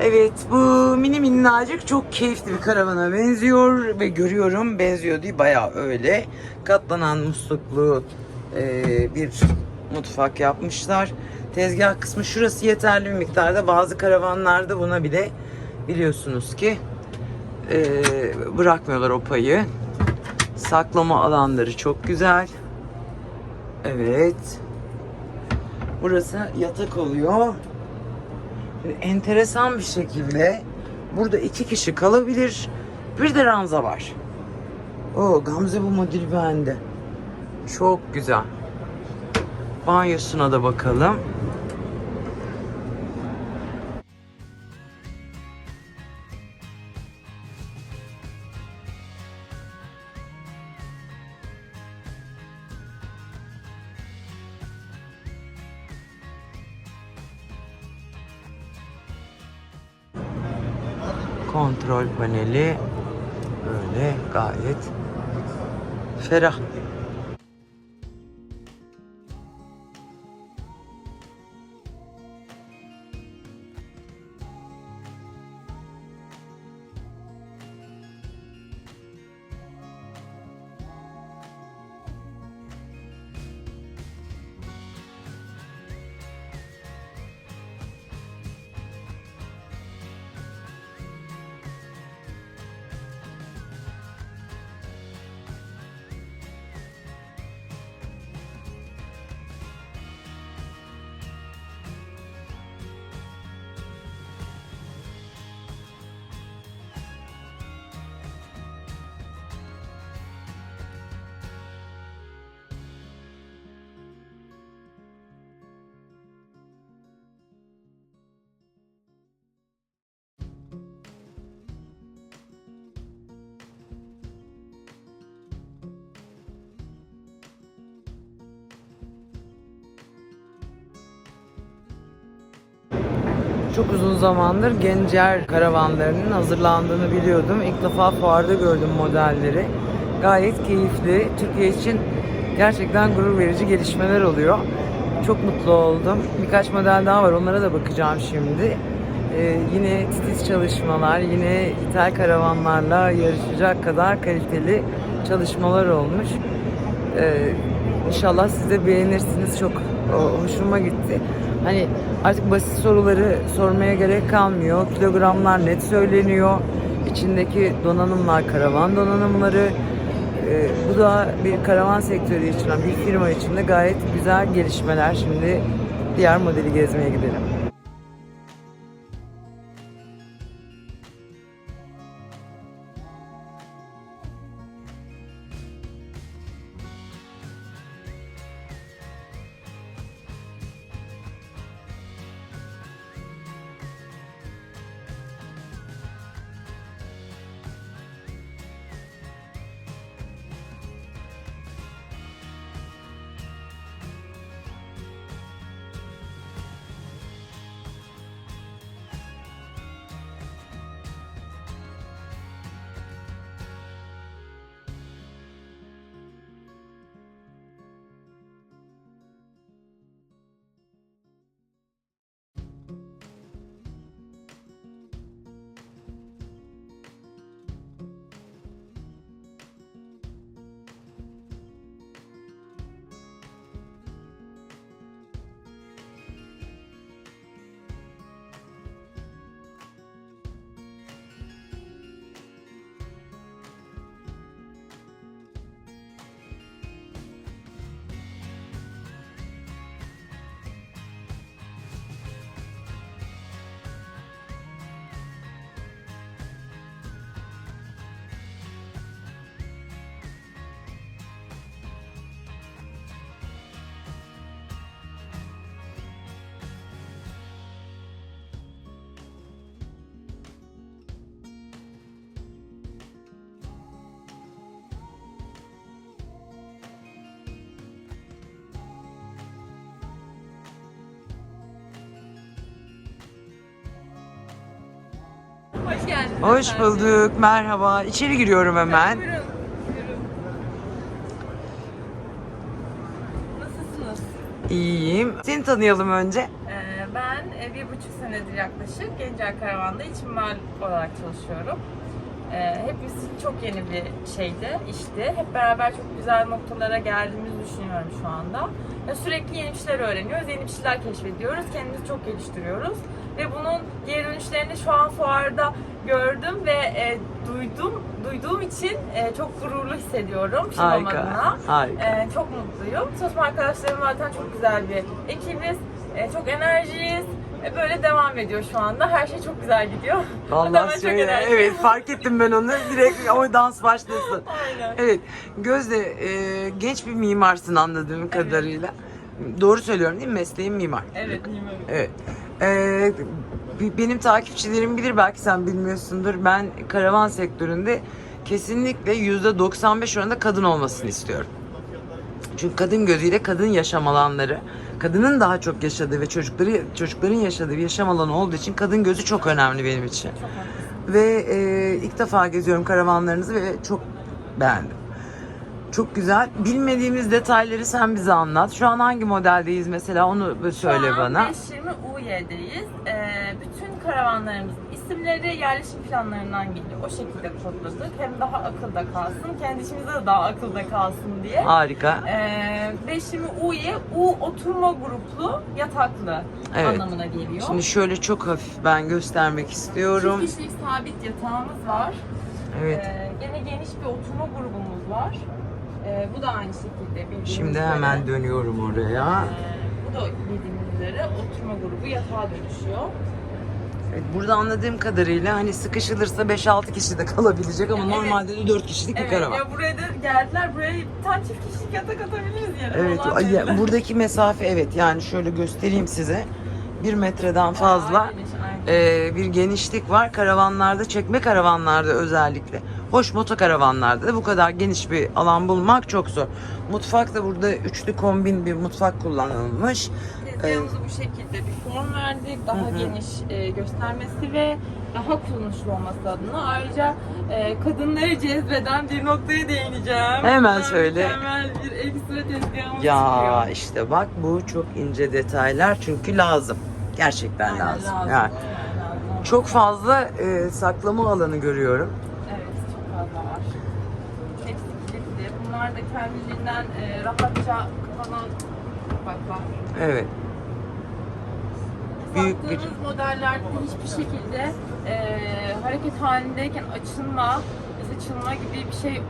Evet bu mini minnacık çok keyifli bir karavana benziyor ve görüyorum benziyor değil bayağı öyle. Katlanan musluklu e, bir mutfak yapmışlar. Tezgah kısmı şurası yeterli bir miktarda bazı karavanlarda buna bile biliyorsunuz ki e, bırakmıyorlar o payı. Saklama alanları çok güzel. Evet. Burası yatak oluyor. Enteresan bir şekilde burada iki kişi kalabilir. Bir de ranza var. O Gamze bu model bende. Çok güzel. Banyosuna da bakalım. Kontrol paneli böyle gayet ferah. Çok uzun zamandır Gencer karavanlarının hazırlandığını biliyordum. İlk defa fuarda gördüm modelleri. Gayet keyifli. Türkiye için gerçekten gurur verici gelişmeler oluyor. Çok mutlu oldum. Birkaç model daha var. Onlara da bakacağım şimdi. Ee, yine titiz çalışmalar, yine ithal karavanlarla yarışacak kadar kaliteli çalışmalar olmuş. Ee, inşallah siz de beğenirsiniz. Çok hoşuma gitti. Hani artık basit soruları sormaya gerek kalmıyor. Kilogramlar net söyleniyor. İçindeki donanımlar karavan donanımları. Ee, bu da bir karavan sektörü için, bir firma için de gayet güzel gelişmeler. Şimdi diğer modeli gezmeye gidelim. Hoş bulduk. Merhaba. İçeri giriyorum hemen. Nasılsınız? İyiyim. Seni tanıyalım önce. Ee, Ben e, bir buçuk senedir yaklaşık Gencer Karavan'da iç mimar olarak çalışıyorum. E, hepimiz çok yeni bir şeydi, işti. Hep beraber çok güzel noktalara geldiğimizi düşünüyorum şu anda. Sürekli yeni bir şeyler öğreniyoruz, yeni bir şeyler keşfediyoruz, kendimizi çok geliştiriyoruz. Ve bunun geri dönüşlerini şu an fuarda gördüm ve e, duydum. Duyduğum için e, çok gururlu hissediyorum Şivam Harika. adına. Harika. Ee, çok mutluyum. Çalışma arkadaşlarım zaten çok güzel bir ekibiz. Ee, çok enerjiyiz. Ee, böyle devam ediyor şu anda. Her şey çok güzel gidiyor. Vallahi enerjiyim. Evet fark ettim ben onu. Direkt o dans başlasın. Aynen. Evet. Gözde e, genç bir mimarsın anladığım kadarıyla. Doğru söylüyorum değil mi? Mesleğin mimar. Evet, mimarım. Evet. Ee, benim takipçilerim bilir belki sen bilmiyorsundur. Ben karavan sektöründe kesinlikle %95 oranında kadın olmasını istiyorum. Çünkü kadın gözüyle kadın yaşam alanları, kadının daha çok yaşadığı ve çocukları çocukların yaşadığı bir yaşam alanı olduğu için kadın gözü çok önemli benim için. Ve e, ilk defa geziyorum karavanlarınızı ve çok beğendim. Çok güzel. Bilmediğimiz detayları sen bize anlat. Şu an hangi modeldeyiz mesela onu söyle Şu an bana. 520 UY'deyiz. Ee, bütün karavanlarımızın isimleri yerleşim planlarından geliyor. O şekilde kodladık. Hem daha akılda kalsın, kendi içimizde de daha akılda kalsın diye. Harika. Ee, 520 U'ye U oturma gruplu yataklı Evet. anlamına geliyor. Şimdi şöyle çok hafif ben göstermek istiyorum. Çift kişilik sabit yatağımız var. Evet. Ee, gene geniş bir oturma grubumuz var. Ee, bu da aynı şekilde bildiğiniz Şimdi üzere. hemen dönüyorum oraya. Ee, bu da bildiğiniz üzere oturma grubu yatağa dönüşüyor. Evet, burada anladığım kadarıyla hani sıkışılırsa 5-6 kişi de kalabilecek ama Evet. normalde de 4 kişilik bir Evet, karavan. ya buraya da geldiler. Buraya tane çift kişilik yatak atabiliriz yere. Evet, ay- böyle. buradaki mesafe evet yani şöyle göstereyim size. Bir metreden fazla aynen. E, bir genişlik var. Karavanlarda, çekme karavanlarda özellikle. Hoş motokaravanlarda da bu kadar geniş bir alan bulmak çok zor. Mutfak da burada üçlü kombin bir mutfak kullanılmış. Tezgahımızı bu şekilde bir form verdik. Daha Hı geniş e, göstermesi ve daha kullanışlı olması adına. Ayrıca e, kadınları cezbeden bir noktaya değineceğim. Hemen söyle. Mükemmel bir ekstra tezgahımız Ya çıkıyor. işte bak bu çok ince detaylar çünkü lazım. Gerçekten Aynen, lazım. lazım. Yani çok fazla e, saklama alanı görüyorum. Evet, çok fazla var. Hepsi kilitli. Bunlar da kendiliğinden e, rahatça kapanan kapaklar. Evet. Büyük bir modellerde hiçbir şekilde e, hareket halindeyken açılma, saçılma gibi bir şey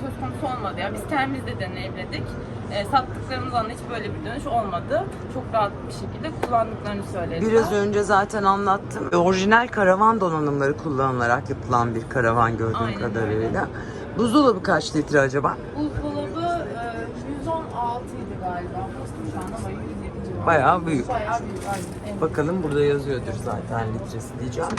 söz konusu olmadı. Yani biz kendimiz de deneyimledik. E, sattıklarımız anda hiç böyle bir dönüş olmadı. Çok rahat bir şekilde kullandıklarını söylediler. Biraz önce zaten anlattım. Orijinal karavan donanımları kullanılarak yapılan bir karavan gördüğüm Aynen kadarıyla. Buzdolabı kaç litre acaba? Buzdolabı e, 116 idi galiba. Şu an ama 107 civarı. Bayağı büyük. Bayağı büyük. Aynen. Evet. Bakalım burada yazıyordur zaten litresi diyeceğim.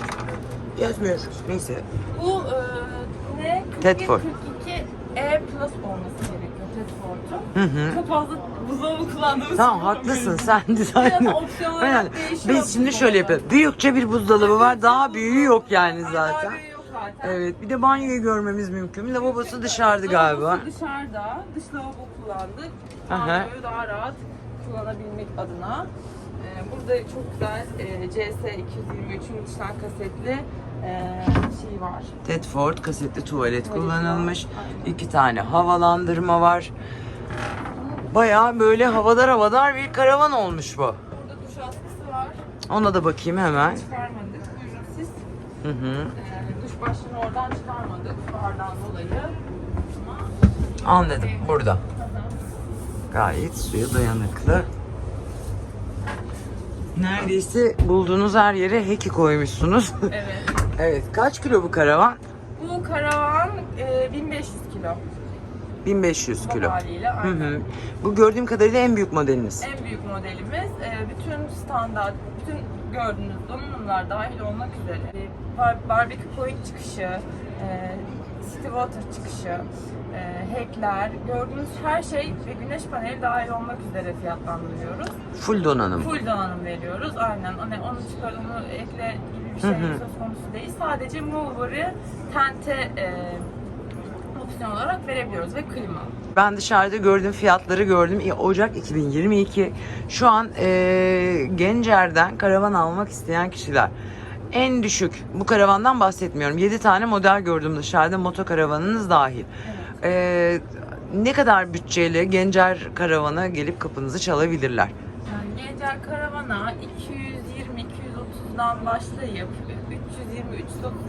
Yazmıyor. Neyse. Bu e, ne? Tedford. 42 E plus olması gerekiyor Tedford'un. Hı hı. Çok fazla buzdolabı kullandığımız Tamam için haklısın sen Biraz dizaynı. opsiyon olarak Aynen. değişiyor Biz şimdi şöyle konuda. yapıyoruz. Büyükçe bir buzdolabı var. Daha büyüğü yok yani Ay, daha zaten. büyüğü yok zaten. Evet. Bir de banyoyu görmemiz mümkün. Lavabosu dışarıda galiba. Lavabosu dışarıda. Dış lavabo kullandık. Aha. Banyoyu daha rahat kullanabilmek adına. Ee, burada çok güzel CS 223'ün dıştan kasetli e, şey var. Tedford kasetli tuvalet Tuvalet kullanılmış. var, aynen. İki tane havalandırma var. Bayağı böyle havadar havadar bir karavan olmuş bu. Burada duş askısı var. Ona da bakayım hemen. Çıkarmadık. Buyurun siz. Hı hı. Ee, duş başlığını oradan çıkarmadık. Fuardan dolayı. Ama Anladım. Burada. Gayet suya dayanıklı. Neredeyse bulduğunuz her yere heki koymuşsunuz. evet. evet. Kaç kilo bu karavan? Bu karavan e, 1500 kilo. 1500 Bu kilo. haliyle Hı aynen. hı. Bu gördüğüm kadarıyla en büyük modeliniz. En büyük modelimiz. E, bütün standart, bütün gördüğünüz donanımlar dahil olmak üzere. E, bar- barbecue point çıkışı, e, city water çıkışı, e, hackler, gördüğünüz her şey ve güneş paneli dahil olmak üzere fiyatlandırıyoruz. Full donanım. Full donanım veriyoruz. Aynen. Hani onu çıkar, onu ekle gibi bir şey Hı hı. söz konusu değil. Sadece mover'ı tente e, opsiyon olarak verebiliyoruz ve klima. Ben dışarıda gördüm fiyatları gördüm. E, Ocak 2022. Şu an e, Gencer'den karavan almak isteyen kişiler. En düşük bu karavandan bahsetmiyorum. 7 tane model gördüm dışarıda motokaravanınız dahil. E, ne kadar bütçeyle Gencer karavana gelip kapınızı çalabilirler? Yani Gencer Karavan'a 220-230'dan başlayıp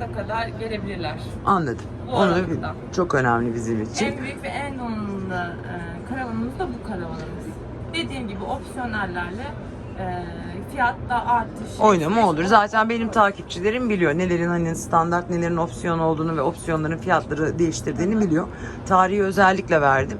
320-330'a kadar gelebilirler. Anladım. Bu Onu arada. çok önemli bizim için. En büyük ve en donanımlı e, karavanımız da bu karavanımız. Dediğim gibi opsiyonellerle fiyatta artış. Oynama olur. Zaten benim takipçilerim biliyor nelerin hani standart nelerin opsiyon olduğunu ve opsiyonların fiyatları değiştirdiğini biliyor. Tarihi özellikle verdim.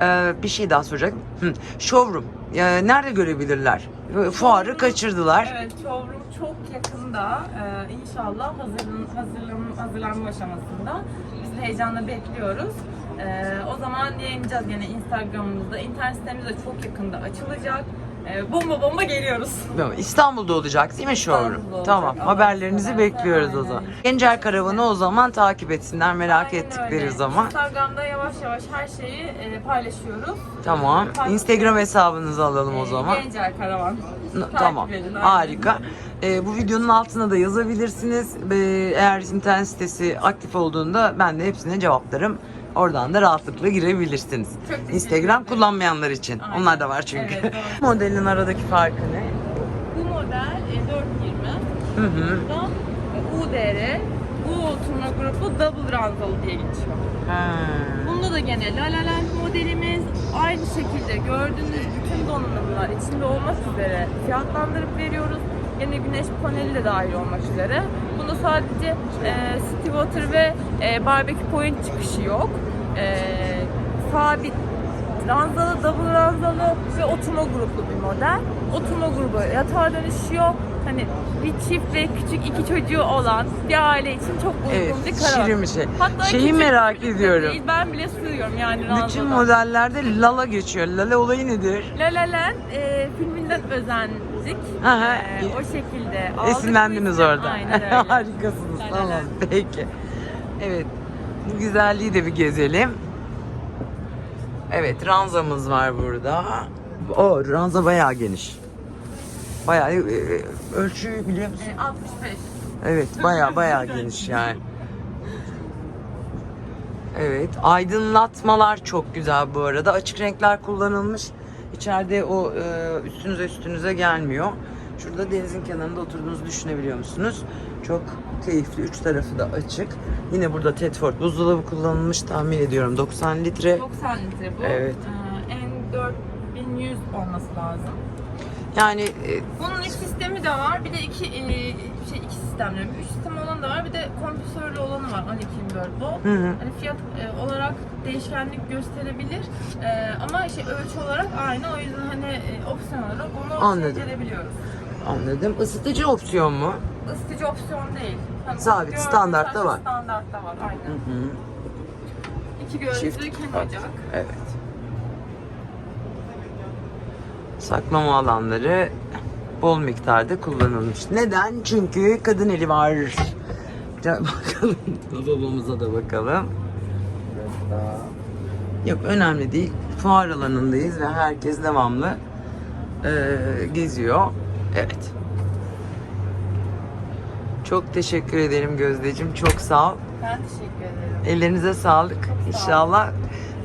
Ee, bir şey daha soracaktım. Hı. Showroom. Ee, nerede görebilirler? Fuarı kaçırdılar. Evet, showroom çok yakında. Ee, inşallah hazırlan, hazırlan, hazırlanma aşamasında. Biz de heyecanla bekliyoruz. Ee, o zaman yayınlayacağız gene Instagram'ımızda. İnternet sitemiz de çok yakında açılacak. Ee, bomba bomba geliyoruz. Tamam, İstanbul'da olacak değil mi showroom? İstanbul'da olacak. Tamam. Allah Haberlerinizi seversen, bekliyoruz o zaman. Gencer Karavanı o zaman takip etsinler merak Aynen ettikleri öyle. zaman. Instagram'da yavaş yavaş her şeyi e, paylaşıyoruz. Tamam. Takip Instagram hesabınızı alalım o Ee, zaman. Gencer Karavan. N- Takip Tamam. edin, aynen. Harika. Ee, bu videonun altına da yazabilirsiniz. Ee, eğer internet sitesi aktif olduğunda ben de hepsine cevaplarım. Oradan da rahatlıkla girebilirsiniz. Instagram kullanmayanlar için. Aynen. Onlar da var çünkü. Evet, doğru. Modelin aradaki farkı ne? Bu model e, 420. Hı hı. Bu da UDR. Bu turna grubu Double Ranzalı diye geçiyor. Ha. Bunda da gene La La Land modelimiz aynı şekilde gördüğünüz bütün donanımlar içinde olmak üzere fiyatlandırıp veriyoruz. Yine güneş paneli de dahil olmak üzere. Bunda sadece e, City Water ve e, Barbecue Point çıkışı yok. E, sabit ranzalı, double ranzalı ve oturma gruplu bir model. Oturma grubu yatağa dönüşüyor. Hani bir çift ve küçük iki çocuğu olan bir aile için çok uygun Evet, bir karavan. şirin bir şey. Hatta Şeyi merak ediyorum. Değil, ben bile sığıyorum yani ranzada. Bütün modellerde Lala geçiyor. Lala olayı nedir? La La Land e, filminden özendik. Ha, ha. E, o şekilde aldık. Esinlendiniz orada. Aynen öyle. Harikasınız. La La Tamam. Peki. Evet. Bu güzelliği de bir gezelim. Evet, ranzamız var burada. O ranza bayağı geniş. Bayağı e, e, ölçüyü biliyor musun? E, 65. Evet, bayağı bayağı geniş yani. Evet, aydınlatmalar çok güzel bu arada. Açık renkler kullanılmış. İçeride o e, üstünüze üstünüze gelmiyor. Şurada denizin kenarında oturduğunuzu düşünebiliyor musunuz? Çok keyifli. Üç tarafı da açık. Yine burada Tedford buzdolabı kullanılmış tahmin ediyorum. 90 litre. 90 litre bu. Evet. E, en 4100 olması lazım. Yani e, Bunun üç sistemi de var. Bir de iki e, şey iki sistemleri. Üç sistem olan da var. Bir de kompresörlü olanı var. 1224 volt. Hı hı. Hani fiyat e, olarak değişkenlik gösterebilir. E, ama şey ölçü olarak aynı. O yüzden hani e, opsiyon olarak onu Anladım. edebiliyoruz. anladım. Isıtıcı opsiyon mu? Isıtıcı opsiyon değil. Hani Sabit, gördüğünüz standartta sadece var. Standartta var. Aynen. Hı. İki gözlü ocak. Evet. Saklama alanları bol miktarda kullanılmış. Neden? Çünkü kadın eli var. Gel bakalım. Lavabomuza da bakalım. Yok önemli değil. Fuar alanındayız ve herkes devamlı eee, geziyor. Evet. Çok teşekkür ederim Gözdeciğim. Çok sağ ol. Ben teşekkür ederim. Ellerinize sağlık. sağ ol. İnşallah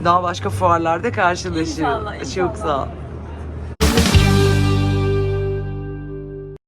daha başka fuarlarda karşılaşırız. İnşallah, Çok inşallah. sağ ol.